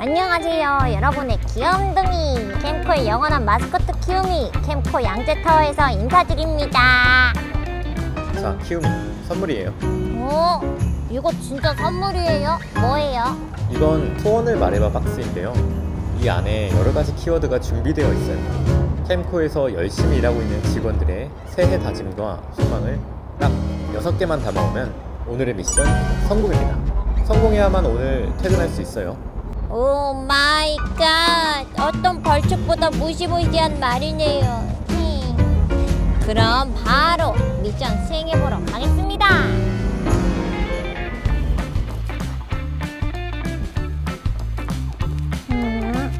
안녕하세요 여러분의 귀염둥이 캠코의 영원한 마스코트 키우미 캠코 양재타워에서 인사드립니다 자, 키움 선물이에요. 오 이거 진짜 선물이에요? 뭐예요? 이건 투원을 말해봐 박스인데요. 이 안에 여러 가지 키워드가 준비되어 있어요. 캠코에서 열심히 일하고 있는 직원들의 새해 다짐과 소망을 딱 6개만 담아오면 오늘의 미션 성공입니다. 성공해야만 오늘 퇴근할 수 있어요. 오 마이 갓 어떤 벌칙보다 무시무시한 말이네요 음. 그럼 바로 미션 수행해보러 가겠습니다 음.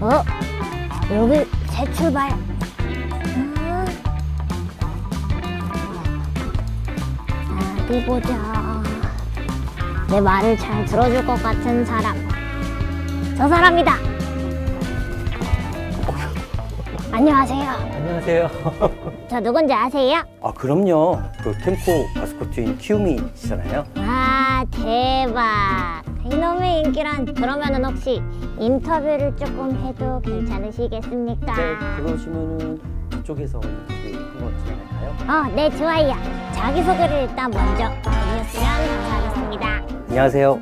어? 여기 새 출발 음. 어디 보자 내 말을 잘 들어줄 것 같은 사람. 저 사람이다. 안녕하세요. 안녕하세요. 저 누군지 아세요? 아 그럼요. 그 캠코 마스코트인 키우미시잖아요. 와 대박. 이놈의 인기란 그러면은 혹시 인터뷰를 조금 해도 괜찮으시겠습니까? 네, 그러시면은 그쪽에서 한번 진행할까요? 어, 네 좋아요. 자기소개를 일단 먼저 해주셨으면 감사하겠습니다. 안녕하세요.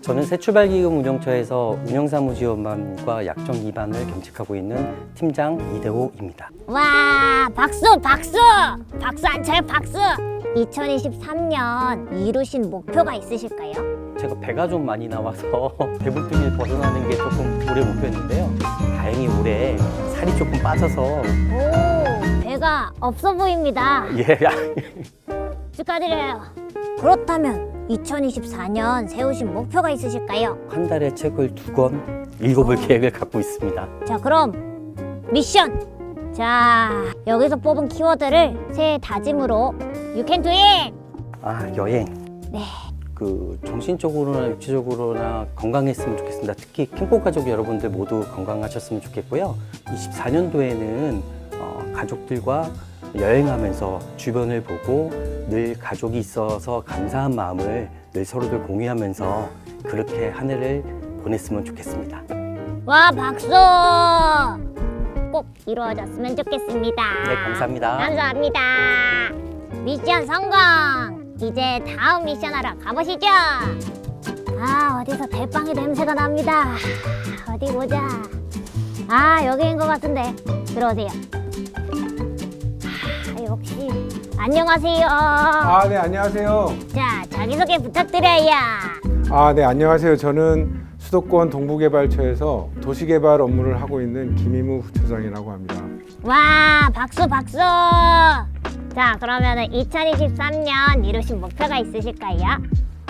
저는 새출발기금 운영처에서 운영사무 지원반과 약정 2반을 겸직하고 있는 팀장 이대호입니다. 와 박수 박수 박수 안 쳐요 박수 2023년 이루신 목표가 있으실까요? 제가 배가 좀 많이 나와서 배불뚝을 벗어나는 게 조금 올해 목표였는데요. 다행히 올해 살이 조금 빠져서 오 배가 없어 보입니다 예, 축하드려요 그렇다면 2024년 세우신 목표가 있으실까요? 한 달에 책을 두 권 읽어볼 계획을 갖고 있습니다. 자 그럼 미션 자 여기서 뽑은 키워드를 새해 다짐으로 You can do it 아 여행. 네 그 정신적으로나 육체적으로나 건강했으면 좋겠습니다. 특히 캠코 가족 여러분들 모두 건강하셨으면 좋겠고요. 24년도에는 어, 가족들과 여행하면서 주변을 보고 늘 가족이 있어서 감사한 마음을 늘 서로들 공유하면서 그렇게 한 해를 보냈으면 좋겠습니다. 와 박수 꼭 이루어졌으면 좋겠습니다 네, 감사합니다. 감사합니다. 미션 성공! 이제 다음 미션 하러 가보시죠. 아, 어디서 대빵의 냄새가 납니다. 어디 보자. 아, 여기인 것 같은데. 들어오세요. 아, 역시. 안녕하세요. 아, 네, 안녕하세요. 자, 자기소개 부탁드려요. 아, 네, 안녕하세요. 저는 수도권 동부개발처에서 도시개발 업무를 하고 있는 김희무 부처장이라고 합니다. 와, 박수, 박수! 자, 그러면은 2023년 이루신 목표가 있으실까요?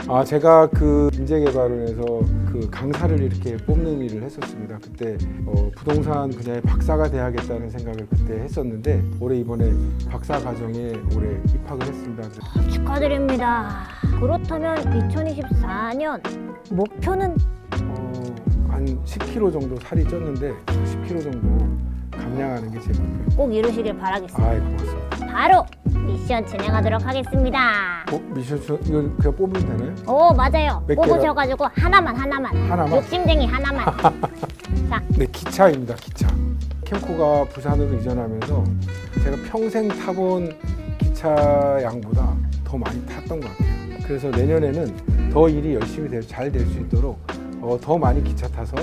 아, 제가 그 인재개발원에서 그 강사를 이렇게 뽑는 일을 했었습니다. 그때 어, 부동산 분야의 박사가 돼야겠다는 생각을 그때 했었는데 올해 이번에 박사 과정에 올해 입학을 했습니다. 축하드립니다. 그렇다면 2024년 목표는 어, 한 10kg 정도 살이 쪘는데 10kg 정도 감량하는 게 제 목표예요. 꼭 이루시길 바라겠습니다. 아, 고맙습니다. 바로 미션 진행하도록 하겠습니다. 어, 미션 저- 이거 그냥 뽑으면 되나요? 오 맞아요. 몇 뽑으셔가지고 하나만 하나만. 하나만? 욕심쟁이 하나만. 자, 네, 기차입니다. 기차. 캠코가 부산으로 이전하면서 제가 평생 타본 기차 양보다 더 많이 탔던 것 같아요. 그래서 내년에는 더 일이 열심히 잘 될 수 있도록 어, 더 많이 기차 타서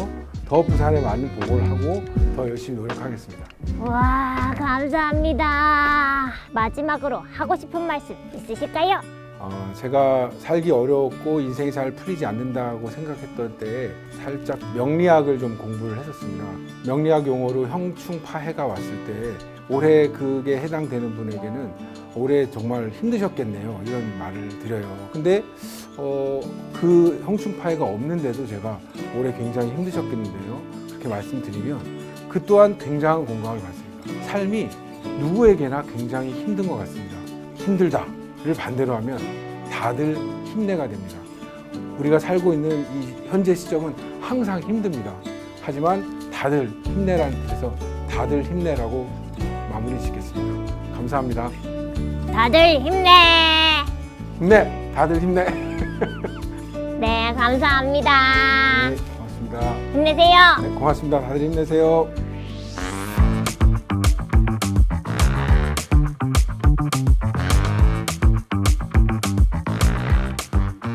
더 부산에 많은 보고를 하고 더 열심히 노력하겠습니다. 와 감사합니다. 마지막으로 하고 싶은 말씀 있으실까요? 어, 제가 살기 어렵고 인생이 잘 풀리지 않는다고 생각했던 때에 살짝 명리학을 좀 공부를 했었습니다. 명리학 용어로 형충파해가 왔을 때 올해 그게 해당되는 분에게는 올해 정말 힘드셨겠네요. 이런 말을 드려요. 근데 어, 그 형충파해가 없는데도 제가 올해 굉장히 힘드셨겠는데요. 그렇게 말씀드리면 그 또한 굉장한 공감을 받습니다. 삶이 누구에게나 굉장히 힘든 것 같습니다. 힘들다를 반대로 하면 다들 힘내가 됩니다. 우리가 살고 있는 이 현재 시점은 항상 힘듭니다. 하지만 다들 힘내라는 뜻에서 다들 힘내라고 마무리 짓겠습니다. 감사합니다. 다들 힘내. 힘내! 다들 힘내! 감사합니다. 네, 고맙습니다. 힘내세요. 네, 고맙습니다. 다들 힘내세요.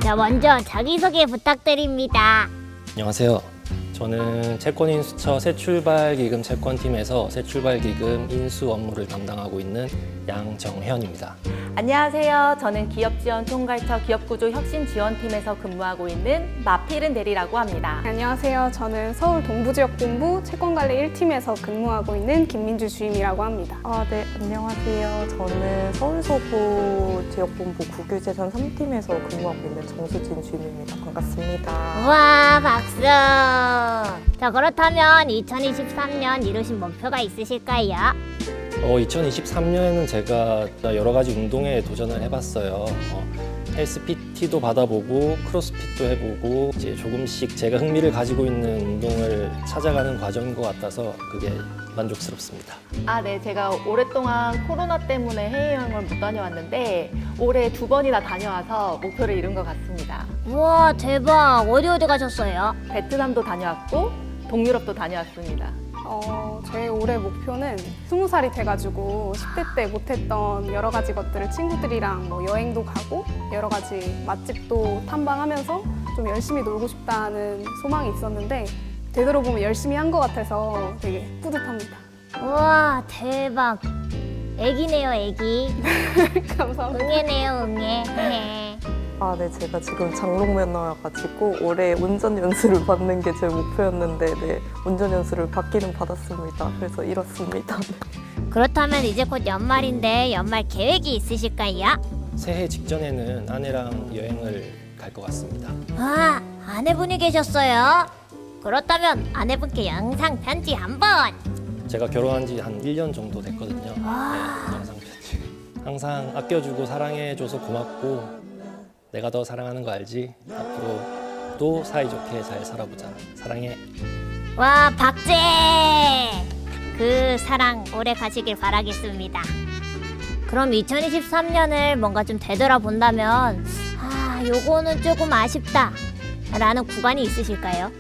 자, 먼저 자기소개 부탁드립니다. 안녕하세요. 저는 채권인 수처 새출발기금 채권팀에서 새출발기금 인수 업무를 담당하고 있는 양정현입니다. 안녕하세요. 저는 기업지원 총괄처 기업구조 혁신지원팀에서 근무하고 있는 마필은 대리라고 합니다. 안녕하세요. 저는 서울 동부지역본부 채권관리 1팀에서 근무하고 있는 김민주 주임이라고 합니다. 아, 네, 안녕하세요. 저는 서울서부 지역본부 국유재산 3팀에서 근무하고 있는 정수진 주임입니다. 반갑습니다. 우와, 박수. 자, 그렇다면 2023년 이루신 목표가 있으실까요? 어, 2023년에는 제가 여러 가지 운동에 도전을 해봤어요. 어, 헬스 PT도 받아보고 크로스핏도 해보고 이제 조금씩 제가 흥미를 가지고 있는 운동을 찾아가는 과정인 것 같아서 그게 만족스럽습니다. 아, 네. 제가 오랫동안 코로나 때문에 해외여행을 못 다녀왔는데 올해 두 번이나 다녀와서 목표를 이룬 것 같습니다. 우와, 대박. 어디 어디 가셨어요? 베트남도 다녀왔고 동유럽도 다녀왔습니다. 어, 제 올해 목표는 20살이 돼가지고 10대 때 못했던 여러 가지 것들을 친구들이랑 뭐 여행도 가고 여러 가지 맛집도 탐방하면서 좀 열심히 놀고 싶다는 소망이 있었는데 되돌아보면 열심히 한 것 같아서 되게 뿌듯합니다. 우와, 대박. 애기네요, 애기. 감사합니다. 응애네요, 응애. 아, 네, 제가 지금 장롱 면허여가지고 올해 운전 연수를 받는 게 제 목표였는데, 네, 운전 연수를 받기는 받았습니다. 그래서 이렇습니다. 그렇다면 이제 곧 연말인데 연말 계획이 있으실까요? 새해 직전에는 아내랑 여행을 갈 것 같습니다. 아, 아내분이 계셨어요. 그렇다면 아내분께 영상 편지 한번. 제가 결혼한 지 한 1년 정도 됐거든요. 네, 영상 편지. 항상 아껴주고 사랑해줘서 고맙고 내가 더 사랑하는 거 알지? 앞으로도 사이좋게 잘 살아보자. 사랑해. 와, 박제! 그 사랑 오래 가시길 바라겠습니다. 그럼 2023년을 뭔가 좀 되돌아본다면, 아, 요거는 조금 아쉽다. 라는 구간이 있으실까요?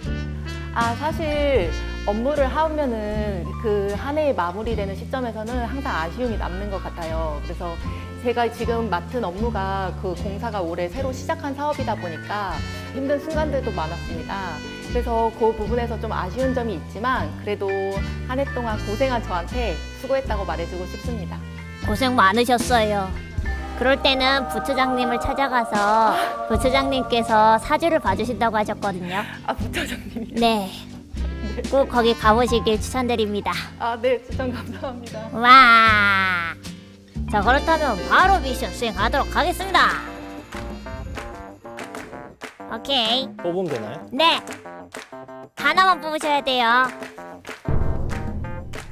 아, 사실 업무를 하면은 그 한 해의 마무리되는 시점에서는 항상 아쉬움이 남는 것 같아요. 그래서 제가 지금 맡은 업무가 그 공사가 올해 새로 시작한 사업이다 보니까 힘든 순간들도 많았습니다. 그래서 그 부분에서 좀 아쉬운 점이 있지만 그래도 한 해 동안 고생한 저한테 수고했다고 말해주고 싶습니다. 고생 많으셨어요. 그럴 때는 부처장님을 찾아가서 부처장님께서 사주를 봐주신다고 하셨거든요. 아, 부처장님이. 네. 꼭 거기 가보시길 추천드립니다. 아, 네, 추천 감사합니다. 와. 자, 그렇다면 바로 미션 수행하도록 하겠습니다. 오케이. 뽑으면 되나요? 네. 하나만 뽑으셔야 돼요.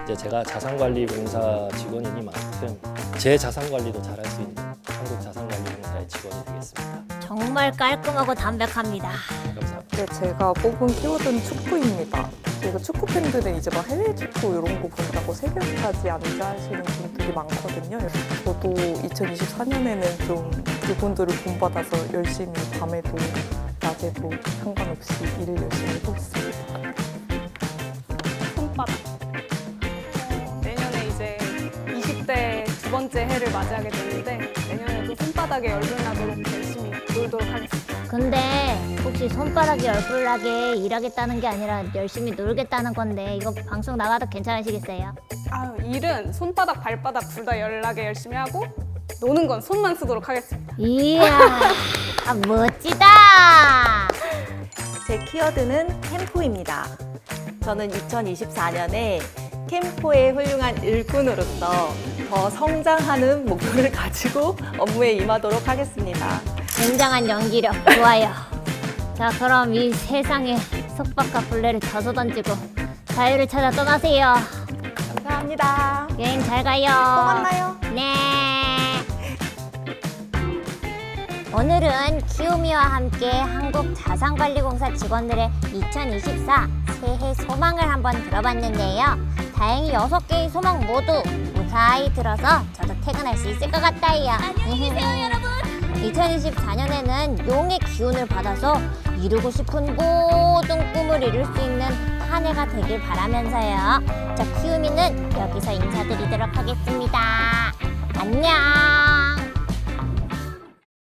이제 제가 자산관리공사 직원이니 만큼 제 자산관리도 잘할 수 있는 한국 자산관리공사의 직원이 되겠습니다. 정말 깔끔하고 담백합니다. 감사합니다. 네, 제가 뽑은 키워드는 축구입니다. 그리고 축구 팬들은 이제 막 해외 축구 이런 거 본다고 새벽까지 앉아 하시는 분들이 많거든요. 저도 2024년에는 좀 그분들을 본받아서 열심히 밤에도 낮에도 상관없이 일을 열심히 해보겠습니다. 손바닥. 어, 내년에 이제 20대 두 번째 해를 맞이하게 되는데 내년에도 손바닥에 열불 나도록 열심히 놀도록 하겠습니다. 근데 혹시 손바닥이 열불나게 일하겠다는 게 아니라 열심히 놀겠다는 건데 이거 방송 나가도 괜찮으시겠어요? 아유, 일은 손바닥, 발바닥 둘다 열나게 열심히 하고 노는 건 손만 쓰도록 하겠습니다. 이야, 아, 멋지다. 제 키워드는 캠포입니다. 저는 2024년에 캠포의 훌륭한 일꾼으로서 더 성장하는 목표를 가지고 업무에 임하도록 하겠습니다. 굉장한 연기력 좋아요. 자, 그럼 이 세상에 속박과 불레를 저서 던지고 자유를 찾아 떠나세요. 감사합니다. 여행 잘 가요. 또 만나요. 네. 오늘은 키우미와 함께 한국자산관리공사 직원들의 2024 새해 소망을 한번 들어봤는데요. 다행히 6개의 소망 모두 무사히 들어서 저도 퇴근할 수 있을 것 같아요. 안녕히 계세요, 여러분. 2024년에는 용의 기운을 받아서 이루고 싶은 모든 꿈을 이룰 수 있는 한 해가 되길 바라면서요. 저 키우미는 여기서 인사드리도록 하겠습니다. 안녕!